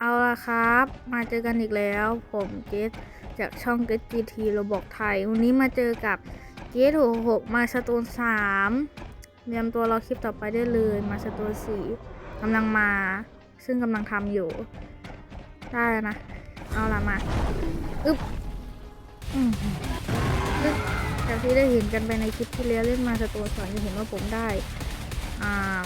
เอาละครับ มาเจอกันอีกแล้ว ผมเกสจากช่องเกสจีทีเราบอกไทย วันนี้มาเจอกับเกสหกหกมาสโตนสามเตรียมตัวราคลิปต่อไปได้เลย มาสโตนสี่กำลังมา ซึ่งกำลังทำอยู่ ได้แล้วนะ เอาละมา อึ๊บอืมอึ๊บจากที่ได้เห็นกันไปในคลิปที่แล้วเล่นมาสโตนสองจะเห็นว่าผมได้ อ่า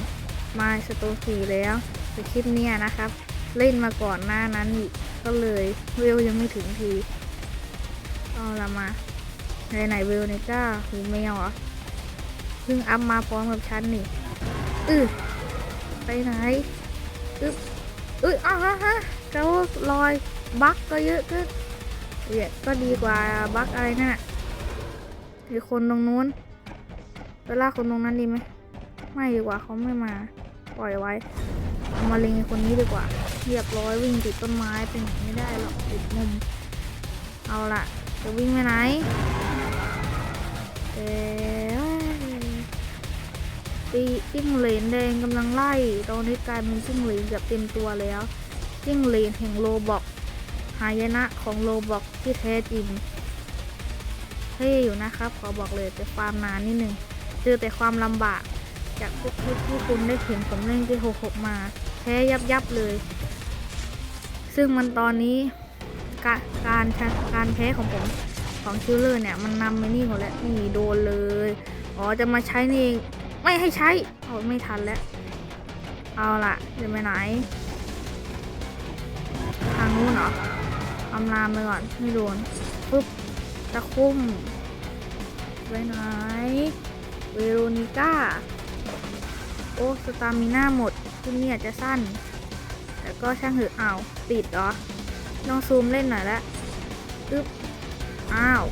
มาสโตนสี่แล้วแต่คลิปเนี้ยนะครับ เล่นมาก่อนหน้านั้นอีกก็เลยเวลยังไม่ถึงทีเอาละมาไหนไหนเวลเนี่ยจ้าหูแมวเหรอเพิ่งอัพมาพร้อมกับฉันนี่อือไปไหนอึ๊บอึ๊ยอ้าฮะฮะเจ้าลอยบั๊กก็เยอะขึ้นเดี๋ยก็ดีกว่าบั๊กอะไรน่ะหรือคนตรงนู้นไปล่าคนตรงนั้นดีไหมไม่ดีกว่าเขาไม่มา ปล่อยไว้มาเล็งไอ้คนนี้ดีกว่า เรียบร้อยวิ่งติดต้นไม้ไปไหนไม่ได้หรอกติดมุม เอาละจะวิ่งไปไหนเอ๊ตีจิ้งเหลนแดงกำลังไล่ตอนนี้กลายเป็นจิ้งเหลนแบบเต็มตัวแล้วจิ้งเหลนแห่งโลบอกหายนะของโลบอกที่แท้จริงเท่อยู่นะครับ ขอบอกเลยแต่ความนานนิดนึงเจอแต่ความลำบากจากทุกคลิปที่คุณได้เห็นผมเล่นที่หกหกมาแพ้ยับยับเลย ซึ่งมันตอนนี้กาการการแพ้ของผมของคิลเลอร์เนี่ยมันนำไปนี่หมดแล้วนี่โดนเลย อ๋อจะมาใช้นี่เองไม่ให้ใช้เอาไม่ทันแล้ว เอาล่ะจะไปไหน ทางนู้นเหรออำลามไปก่อนไม่โดนปุ๊บตะคุ่มไปไหน เวโรนิก้า โอ้สตามิน่าหมดที่นี่อาจจะสั้น แต่ก็ช่างเหอะอ้าวติดเหรอลองซูมเล่นหน่อยละอึ๊บอ้าว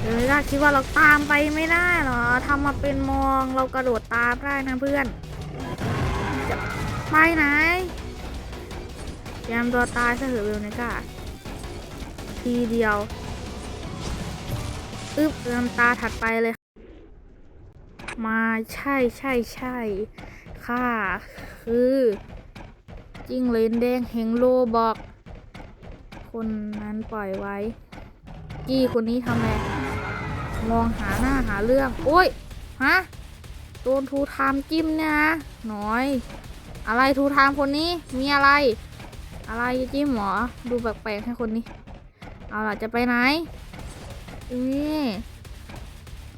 เดี๋ยวล่าคิดว่าเราตามไปไม่ได้เหรอทำมาเป็นมองเรากระโดดตามได้นะเพื่อนจะไปไหนยามตัวตายซะเหอะเวลเนก้าทีเดียวอึ๊บเริ่มตาถัดไปเลย มาใช่ใช่ใช่ค่ะคือ จิ้งเลนแดงแห่งโลบอก คนนั้นปล่อยไว้กี้คนนี้ทำไงมองหาหน้าหาเรื่อง โอ้ย ฮะ โดนทูทามจิ้มเนี่ยนะหน่อย อะไรทูทามคนนี้ มีอะไร อะไรจิ้มหมอ ดูแปลกๆให้คนนี้ เอาล่ะ จะไปไหน นี่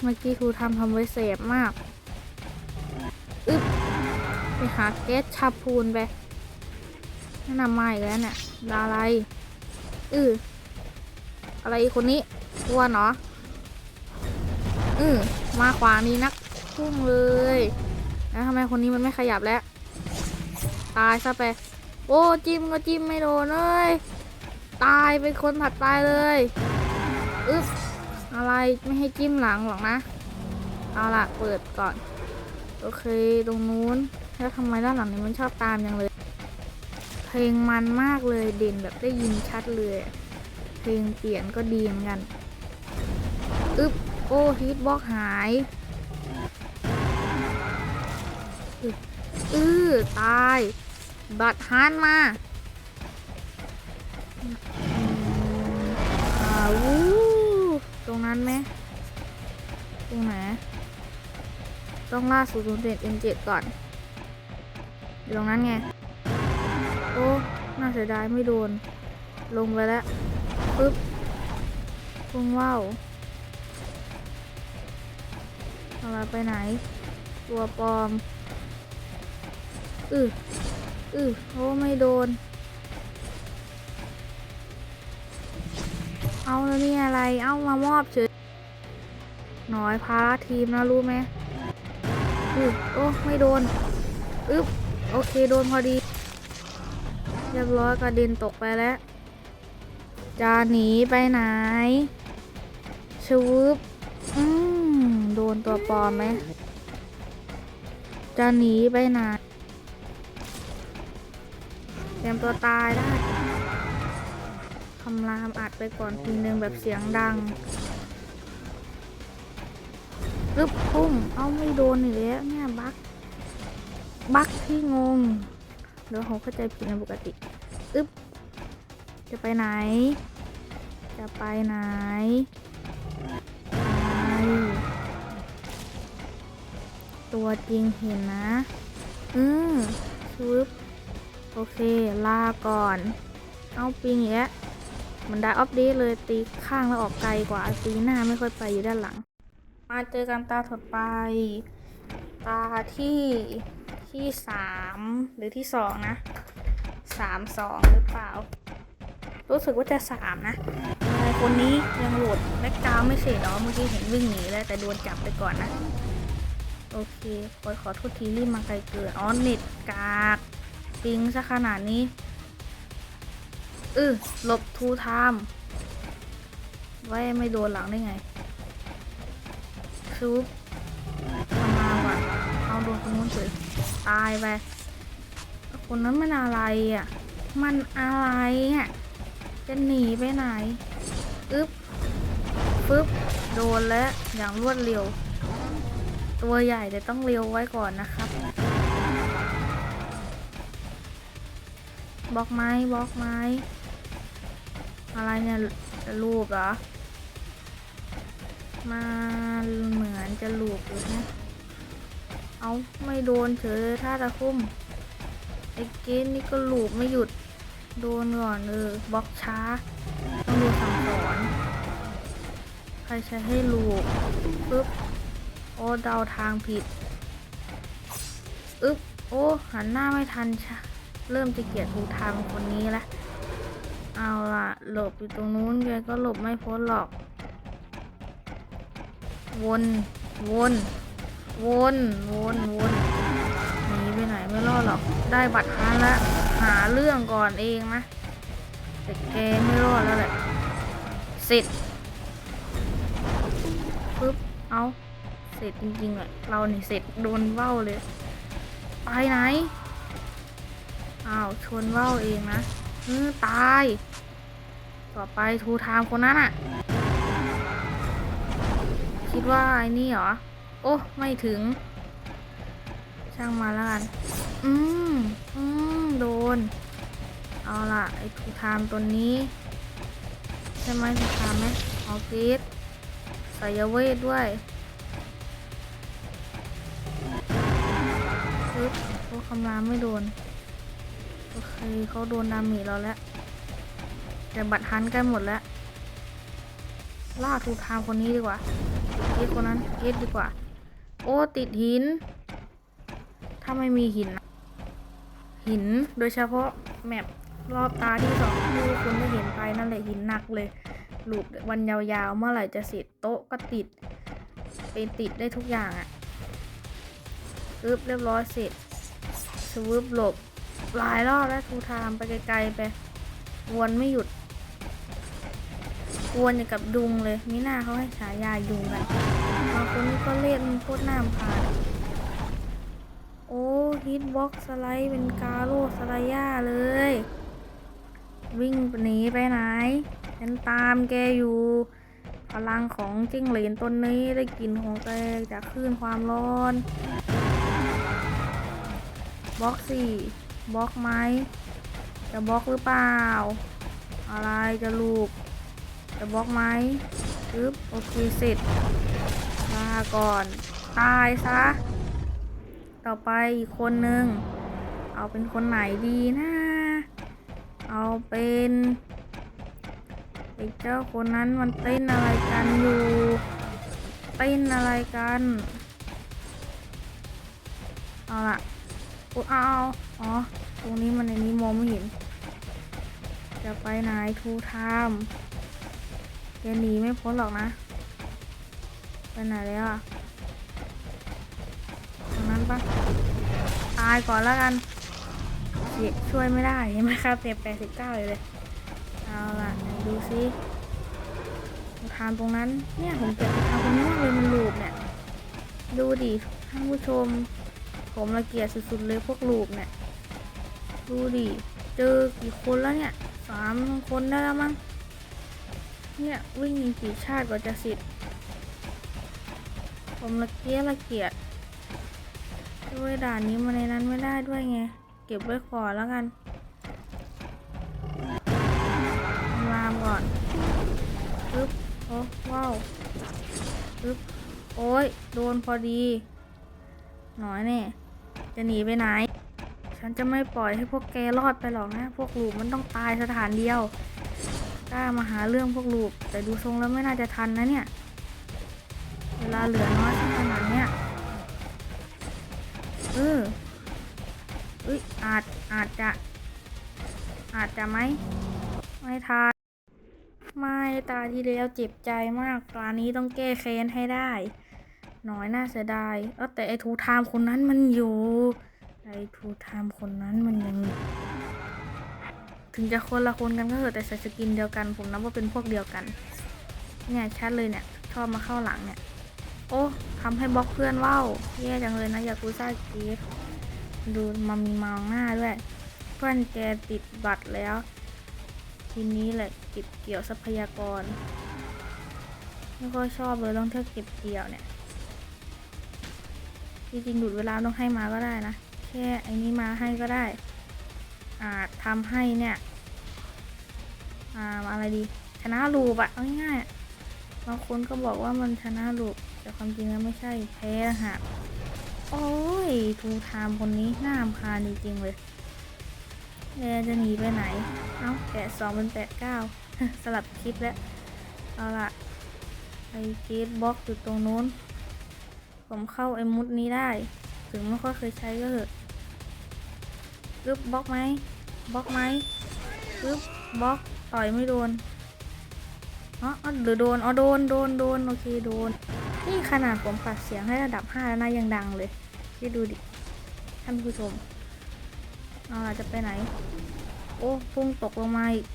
เมื่อกี้ทูทามทำไว้เสพมาก อึ๊บไปหาแก๊สชาพูนไป นั่นน่ะมาอีกแล้วเนี่ยดาอะไรอืออะไรคนนี้อ้วเนาะอือมาขวานี้นักพุ่งเลยแล้วทำไมคนนี้มันไม่ขยับแล้ว ตายซะไป โอ้จิ้มก็จิ้มไม่โดนเลยตายเป็นคนผัดตายเลยอึ๊บอะไรไม่ให้จิ้มหลังหรอกนะ เอาล่ะ เปิดก่อน โอเค ตรงนู้น แล้วทำไมด้านหลังนี้มันชอบตามอยังเลย เพลงมันมากเลยเด่นแบบได้ยินชัดเลย เพลงเปลี่ยนก็ดีเหมือนกันอึ๊บโอ้ฮิตบล็อกหายอึ๊บอือตาย บัตรฮานมาอาวูตรงนั้นไหมตรงไหนต้องล่าสูตรศูนย์เจ็ดก่อนอยู่ตรงนั้นไง อ้น่าเสียดายไม่โดน ลงไปแล้วปึ๊บพุ่งว่าวอาละไปไหน ตัวปลอม อืออือโอ้ไม่โดน เอาแล้วนี่อะไร เอามามอบเฉยหน่อยพาทีมนะรู้ไหมอึบโอ้ไม่โดน อึ๊บ โอเค โดนพอดี รียบร้อยกระเด็นตกไปแล้ว จะหนีไปไหนชวึบอืมโดนตัวปลอมไหม จะหนีไปไหนเตรียมตัวตายได้คำรามอัดไปก่อนทีนึงแบบเสียงดังรึบปุ้มเอาไม่โดนอีกแล้วเนี่ยบัก บักที่งง เดี๋ยวเขาเข้าใจผิดในปกติอึ๊บจะไปไหน จะไปไหนไปตัวจริงเห็นนะ อืมชึบโอเค ลาก่อน เอาปิงอีกแล้วมันได้อัปเดตเลยตีข้างแล้วออกไกลกว่าตีหน้าไม่ค่อยไปอยู่ด้านหลัง มาเจอกันตาถัดไป ตาที่ ที่สามหรือที่สองนะสามสองหรือเปล่า รู้สึกว่าจะสามนะคนนี้ยังโหลดแบ็กกาวไม่เสร็จอ๋อเมื่อกี้เห็นวิ่งหนีแล้วแต่โดนจับไปก่อนนะ โอเคขอขอโทษทีรีบมาไกลเกินอ๋อเน็ตกากปิงซะขนาดนี้อือหลบทูไทม์ไว้ไม่โดนหลังได้ไงซุป โดนคนนู้นเฉยตายไปคนนั้นมันอะไรอะ มันอะไรอะ จะหนีไปไหน อึ๊บปึ๊บ โดนแล้วอย่างรวดเร็ว ตัวใหญ่แต่ต้องเร็วไว้ก่อนนะครับบล็อกไม้บล็อกไม้ อะไรเนี่ยรูปเหรอ มาเหมือนจะลูบอยู่นะ เอาไม่โดนเฉยท่าตะคุ่มไอ้เกนนี่ก็ลูบไม่หยุด โดนก่อนเออบล็อกช้า ต้องดูสั่งสอน ใครใช้ให้ลูบปึ๊บ โอ้เดาทางผิดอึ๊บ โอ้ หันหน้าไม่ทันชะเริ่มจะเกลียดทูทางคนนี้ละ เอาล่ะ หลบอยู่ตรงนู้นแกก็หลบไม่พ้นหรอก วน วน วนวนวนหนีไปไหนไม่รอดหรอก ได้บัตรฮานแล้ว หาเรื่องก่อนเองนะแต่แกไม่รอดแล้วแหละเสร็จปึ๊บเอาเสร็จจริงๆแหละเราเนี่เสร็จโดนเว้าเลย ไปไหนอ้าวชนเว้าเองนะเออตาย ต่อไปทูทามคนนั้นอะคิดว่าไอ้นี่เหรอ โอ้ไม่ถึง ช่างมาแล้วกันอืมอืมโดน เอาล่ะ ไอ้ทูทามตัวนี้ ใช่ไหมทูทามไหมออเกตสายเวทด้วยปึ๊บโอ้คำรามไม่โดน โอเคเขาโดนดามจเราแล้ว แต่บัตรฮันใกล้หมดแล้วล่าทูทามคนนี้ดีกว่าเกตคนนั้นเกตดีกว่า อ้ติดหิน ถ้าไม่มีหินนะหินโดยเฉพาะแมปรอบตาที่สองที่คุณได้เห็นไปนั่นแหละหินหนักเลย หลุดวันยาวๆ เมื่อไหร่จะเสร็จโต๊ะก็ติดเป็นติดได้ทุกอย่างอะ่ะปึ๊บเรียบร้อยเสร็จสวึบหลบหลายรอบแล้วทูทามไปไกลๆไป วนไม่หยุด วนอย่างกับดุงเลยมิน่าเขาให้ฉายายุงกัน คนนี่ก็เล่นโคตรน้ำผ่านโอ้ฮิตบ็อกสไลด์เป็นกาโรสไลย่าเลย วิ่งหนีไปไหนฉันตามแกอยู่ พลังของจิ้งเหลนต้นนี้ได้กลิ่นของแกจากคลื่นความร้อนบล็อกสี่บล็อกไหมจะบล็อกหรือเปล่า อะไรจะลูก จะบล็อกไหมปึ๊บโอเคเสร็จ ก่อน ตายซะ ต่อไปอีกคนนึง เอาเป็นคนไหนดีนะ เอาเป็นไอ้เจ้าคนนั้นมันเต้นอะไรกันอยู่เต้นอะไรกัน เอาละอุ๊ยเอาอ๋อ ตรงนี้มันในนี้มองไม่เห็น จะไปไหนทูไทม์แกหนีไม่พ้นหรอกนะ ไปไหนแล้วอะตรงนั้นปะตายก่อนแล้วกันเสียช่วยไม่ได้ใช่ไหมครับเต็มแปดสิบเก้าเลยเอาล่ะดูซิทางตรงนั้นเนี่ยผมเกลียดทางตรงนี้เลยมันลูบเนี่ยดูดิท่านผู้ชม ผมละเกียดสุดๆเลยพวกลูบเนี่ยดูดิเจอกี่คนแล้วเนี่ยสามคนได้แล้วมั้งเนี่ยวิ่งกี่ชาติกว่าจะสิทธิ์ ผมละเกียละเกียดด้วยด่านนี้มาในนั้นไม่ได้ด้วยไง เก็บไว้ก่อนแล้วกันลามก่อนปึ๊บโอ้ว้าวปึ๊บโอ้ยโดนพอดี หน่อยแน่จะหนีไปไหน ฉันจะไม่ปล่อยให้พวกแกรอดไปหรอกนะ พวกลูกมันต้องตายสถานเดียวกล้ามาหาเรื่องพวกลูกแต่ดูทรงแล้วไม่น่าจะทันนะเนี่ย เวลาเหลือน้อยขนาดเนี้ยเออเอ้ยอาจอาจจะ อาจจะไหมไม่ทานไม่ตาที่แล้วเจ็บใจมากตานี้ต้องแก้แค้นให้ได้ น้อยน่าเสียดายเออแต่ไอ้ทูไทม์คนนั้นมันอยู่ไอ้ทูไทม์คนนั้นมันยังถึงจะคนละคนกันก็เถอะแต่ใส่สกินเดียวกัน ผมนับว่าเป็นพวกเดียวกัน เนี่ยชัดเลยเนี่ยชอบมาเข้าหลังเนี่ย โอ้ทำให้บล็อกเพื่อนว่าวแย่จังเลยนะยากูซ่ากีฟดูมามีมองหน้าด้วย เพื่อนแกติดบัตรแล้ว ทีนี้แหละเก็บเกี่ยวทรัพยากรไม่ค่อยชอบเลยต้องเที่ยวเก็บเกี่ยวเนี่ยจริงๆหยุดเวลาต้องให้มาก็ได้นะ แค่ไอ้นี้มาให้ก็ได้ อาจทำให้เนี่ย อ่าอะไรดี ชนะลูปอะเอาง่ายๆบางคนก็บอกว่ามันชนะลูป แต่ความจริงแล้วไม่ใช่แพ้ฮะโอ้ยทูไทม์คนนี้น่ารำคาญจริงๆเลยแกจะหนีไปไหน เอ้าแปดสองเป็นแปดเก้าสลับคลิปแล้ว เอาละไอเกตบล็อกอยู่ตรงนู้น ผมเข้าไอมุดนี้ได้ ถึงไม่ค่อยเคยใช้ก็เถอะปึ๊บบล็อกไหมบล็อกไหมปึ๊บบล็อกต่อยไม่โดนอ๋ออ๋อหรือโดน อ๋อโดน โดน โดน โอเค โดน นี่ขนาดผมปัดเสียงให้ระดับ 5 แล้วนะยังดังเลยคิดดูดิ ท่านผู้ชม เอาล่ะจะไปไหน โอ้พุ่งตกลงมาอีก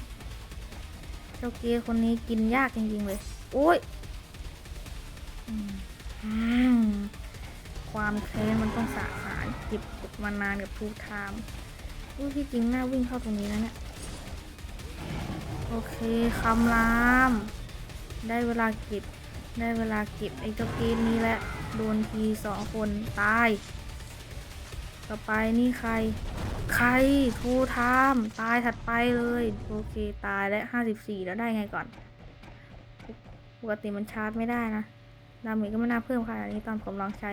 เจ้าเกียร์คนนี้กินยากจริงๆเลย โอ้ยอความแค้นมันต้องสะสารเก็บกมานานกับทูไทม์อุ้ที่จริงน่าวิ่งเข้าตรงนี้นะเนี่ยโอเคคำราม ได้เวลาเก็บ ได้เวลาเก็บไอ้เจ้าเกมนี้แหละโดนทีสองคนตาย ต่อไปนี่ใคร ใครทูไทม์ตายถัดไปเลย โอเคตายแล้วห้าสิบสี่แล้วได้ไงก่อน ปกติมันชาร์จไม่ได้นะ ดาเมจก็ไม่น่าเพิ่มขนาดนี้ตอนผมลองใช้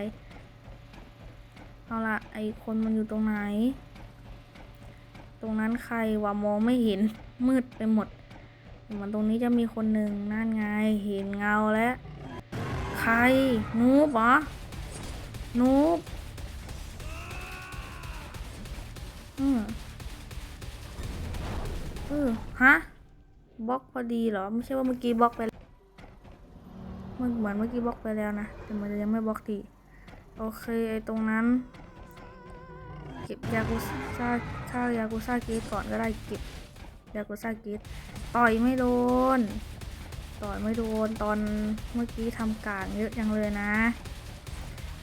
เอาละไอคนมันอยู่ตรงไหน ตรงนั้นใครวะมองไม่เห็นมืดไปหมดเหมือนตรงนี้จะมีคนหนึ่งนั่นไงเห็นเงาแล้ว ใคร นูบเหรอ นูบอืมเออฮะบล็อกพอดีเหรอ ไม่ใช่ว่าเมื่อกี้บล็อกไปมันเหมือนเมื่อกี้บล็อกไปแล้วนะ แต่มันจะยังไม่บล็อกทีโอเค ไอตรงนั้น เก็บยากุซ่าข้าวยากุซ่าเกตก่อนก็ได้เก็บยากุซ่าเกตต่อยไม่โดน ต่อยไม่โดนตอนเมื่อกี้ทำกลางเยอะจังเลยนะ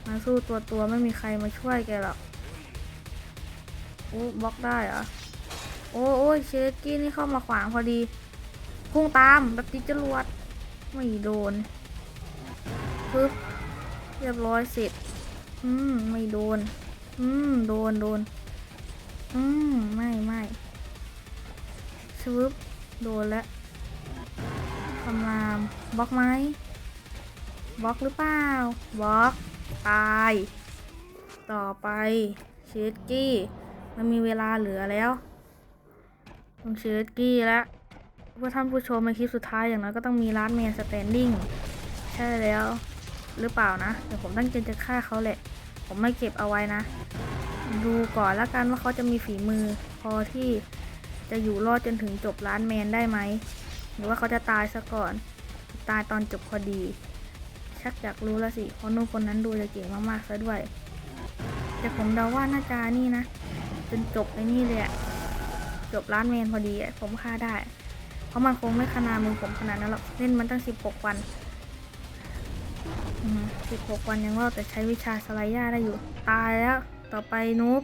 มาสู้ตัวตัวไม่มีใครมาช่วยแกหรอกโอ้บล็อกได้เหรอ โอ้โอ้เชสกี้นี่เข้ามาขวางพอดีพุ่งตามแบบติดจรวดไม่โดนปึ๊บเรียบร้อยเสร็จ อืม ไม่โดน อืม โดนโดน อืม ไม่ไม่ชวึบโดนแล้ว คำรามบล็อกไหมบล็อกหรือเปล่าบล็อกตาย ต่อไปเชสกี้มันมีเวลาเหลือแล้วต้องเชสกี้แล้วเพื่อท่านผู้ชมในคลิปสุดท้ายอย่างน้อยก็ต้องมีร้านเมนสแตนดิ้งใช่แล้วหรือเปล่านะเดี๋ยวผมตั้งใจจะฆ่าเขาแหละ ผมไม่เก็บเอาไว้นะ ดูก่อนแล้วกันว่าเขาจะมีฝีมือพอที่จะอยู่รอดจนถึงจบร้านแมนได้ไหม หรือว่าเขาจะตายซะก่อน ตายตอนจบพอดี ชักอยากรู้ล้วสิเพราะนุ่นคนนั้นดูจะเก่งมากๆซะด้วย แต่ผมเดาว่าน่าจะนี่นะจนจบไอ้นี่เลยอะจบร้านแมนพอดีผมฆ่าได้ เพราะมันคงไม่ขนาดมือผมขนาดนั้นหรอกเล่นมันตั้งสิบหกวันสิบหกวันยังรอดแต่ใช้วิชาสไลย่าได้อยู่ตายแล้ว ต่อไปนูบ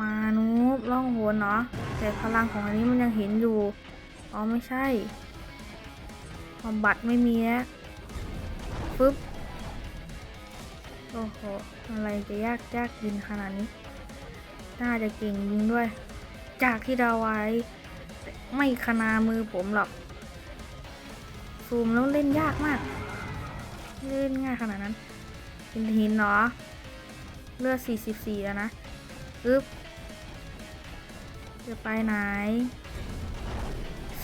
มานูบล่องหนเนาะแต่พลังของอันนี้มันยังเห็นอยู่ อ๋อไม่ใช่บำบัดไม่มีแล้วปึ๊บ โอ้โห อะไรจะยากยากยินขนาดนี้ น่าจะเก่งยิงด้วย จากที่เราไว้ ไม่ขนามือผมหรอก ซูมแล้วเล่นยากมาก เล่นง่ายขนาดนั้น เป็นหินเนาะเลือด 44 แล้วนะปึ๊บจะไปไหน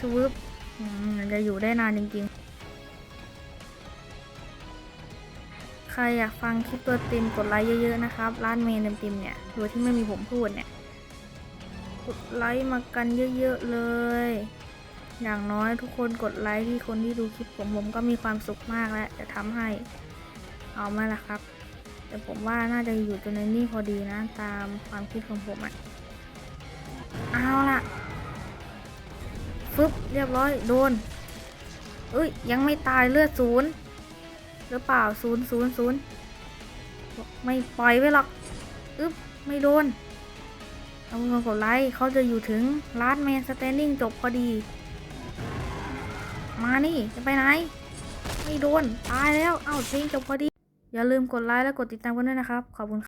ชวึบจะอยู่ได้นานจริงๆ ใครอยากฟังคลิปตัวต็มกดไลค์เยอะๆนะครับ ร้านเมนเต็มเนี่ยโดยที่ไม่มีผมพูดเนี่ย กดไลค์มากันเยอะๆเลย อย่างน้อยทุกคนกดไลค์ที่คนที่ดูคลิปผมผมก็มีความสุขมากแล้วจะทำให้ เอามาละครับ แต่ผมว่าน่าจะอยู่จนในนี่พอดีนะ ตามความคิดของผมอะเอาล่ะ ฟึบเรียบร้อยโดนเอ้ยยังไม่ตายเลือดศูนย์หรือเปล่าศูนย์ศูนย์ศูนย์ไม่ปล่อยไว้หรอกอึ๊บไม่โดนเอาเงินกดไลค์เขาจะอยู่ถึงลาสแมนสแตนดิ้งจบพอดี มานี่จะไปไหน ไม่โดน ตายแล้ว เอ้าเพลงจบพอดี อย่าลืมกดไลค์และกดติดตามกันด้วยนะครับ ขอบคุณครับ